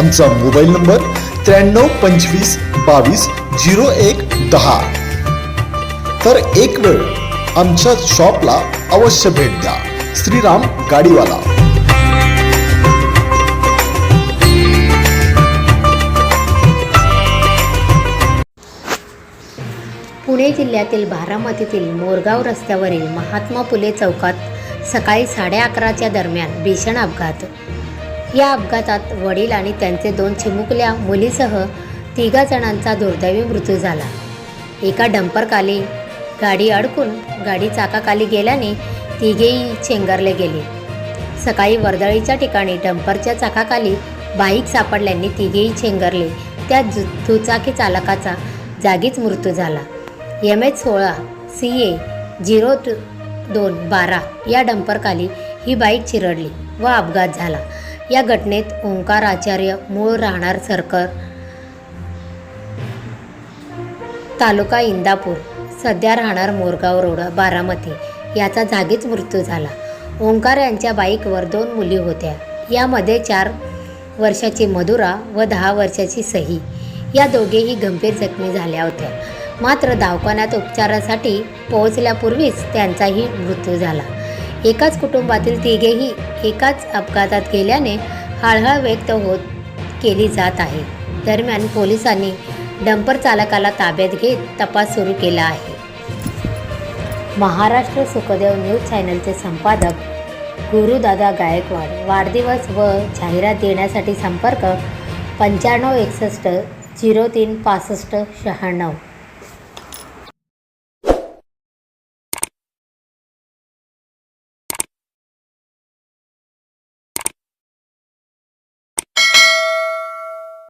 आमचा mobile number त्र्याण्णव पंचवीस बावीस झिरो एक दहा. तर एक वेळ आमच्या शॉपला अवश्य भेट द्या. श्रीराम गाडीवाला. पुणे जिल्ह्यातील बारामतीतील मोरगाव रस्त्यावरील महात्मा फुले चौकात सकाळी साडे अकराच्या दरम्यान भीषण अपघात. या अपघातात वडील आणि त्यांचे दोन चिमुकल्या मुलीसह तिघा जणांचा दुर्दैवी मृत्यू झाला. एका डंपरखाली गाडी अडकून गाडी चाकाखाली गेल्याने तिघेही चेंगरले गेले. सकाळी वर्दळीच्या ठिकाणी डंपरच्या चाकाखाली बाईक सापडल्याने तिघेही चेंगरले. त्या जु दुचाकी चालकाचा जागीच मृत्यू झाला. एम एच सोळा सी ए झिरो दोन बारा या डंपरखाली ही बाईक चिरडली व अपघात झाला. या घटनेत ओंकार आचार्य मूळ राहणार सरकर. तालुका इंदापूर सध्या राहणार मोरगाव रोड बारामती. याचा जागीच मृत्यू झाला. ओंकार यांच्या बाईकवर दोन मुली होत्या. यामध्ये चार वर्षाची मधुरा व दहा वर्षाची सही. या दोघेही गंभीर जखमी झाल्या होत्या. मात्र दवाखान्यात उपचारासाठी पोहोचल्यापूर्वीच त्यांचाही मृत्यू झाला. एकाच कुटुंबातील तिघेही एकाच अपघातात गेल्याने हळहळ व्यक्त होत केली जात आहे. दरम्यान पोलिसांनी डंपर चालकाला ताब्यात घेत तपास सुरू केला आहे. महाराष्ट्र सुखदेव न्यूज चॅनलचे संपादक गुरुदादा गायकवाड वाढदिवस व जाहिरात देण्यासाठी संपर्क पंच्याण्णव एकसष्ट झिरो तीन पासष्ट शहाण्णव.